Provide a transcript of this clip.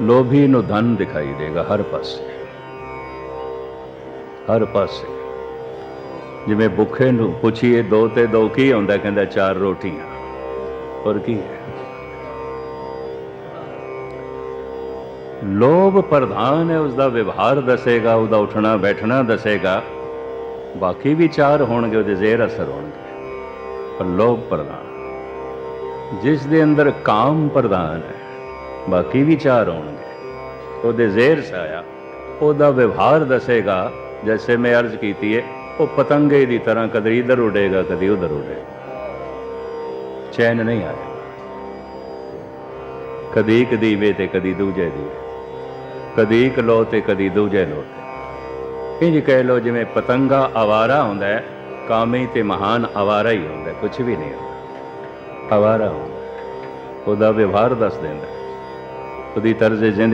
ਲੋਭੀ ਨੂੰ ਧਨ ਦਿਖਾਈ ਦੇਗਾ ਹਰ ਪਾਸੇ। ਹਰ ਪਾਸੇ। ਜਿਵੇਂ ਭੁੱਖੇ ਨੂੰ ਪੁੱਛੀਏ, ਦੋ ਤੇ ਦੋ ਕੀ ਆਉਂਦਾ, ਕਹਿੰਦਾ ਚਾਰ ਰੋਟੀਆਂ। ਹੋਰ ਕੀ ਹੈ? ਲੋਭ ਪ੍ਰਧਾਨ ਹੈ ਉਸ ਦਾ ਵਿਵਹਾਰ ਦੱਸੇਗਾ, ਉਹਦਾ ਉੱਠਣਾ, ਬੈਠਣਾ ਦੱਸੇਗਾ। ਬਾਕੀ ਵੀ ਚਾਰ ਹੋਣਗੇ, ਉਹਦੇ ਜ਼ੇਰ ਅਸਰ ਹੋਣਗੇ। ਪਰ ਲੋਭ ਪ੍ਰਧਾਨ। ਜਿਸ ਦੇ ਅੰਦਰ ਕਾਮ ਪ੍ਰਧਾਨ ਹੈ ਬਾਕੀ ਵਿਚਾਰ ਹੋਣਗੇ ਉਹਦੇ ਜ਼ੇਰ ਸਾਇਆ ਉਹਦਾ ਵਿਵਹਾਰ ਦੱਸੇਗਾ ਜੈਸੇ ਮੈਂ ਅਰਜ਼ ਕੀਤੀ ਹੈ ਉਹ ਪਤੰਗੇ ਦੀ ਤਰ੍ਹਾਂ ਕਦੇ ਇਧਰ ਉਡੇਗਾ ਕਦੇ ਉਧਰ ਉਡੇਗਾ। ਚੈਨ ਨਹੀਂ ਆਇਆ। ਕਦੀ ਇੱਕ ਦੀਵੇ ਤੇ ਕਦੀ ਦੂਜੇ ਦੀਵੇ। ਕਦੀ ਇੱਕ ਲੋ ਤੇ ਕਦੀ ਦੂਜੇ ਲੋ ਤੇ। ਇੰਜ ਕਹਿ ਲੋ ਜਿਵੇਂ ਪਤੰਗਾ ਆਵਾਰਾ ਹੁੰਦਾ ਹੈ ਕਾਮੀ ਤੇ ਮਹਾਨ ਆਵਾਰਾ ਹੀ ਹੁੰਦਾ ਹੈ, ਕੁਝ ਵੀ ਨਹੀਂ ਹੁੰਦਾ। ਆਵਾਰਾ ਹੁੰਦਾ ਉਹਦਾ ਵਿਵਹਾਰ ਦੱਸ ਦਿੰਦਾ ਹੈ। ਉਹਦੀ ਤਰਜ਼ ਜ਼ਿੰਦਗੀ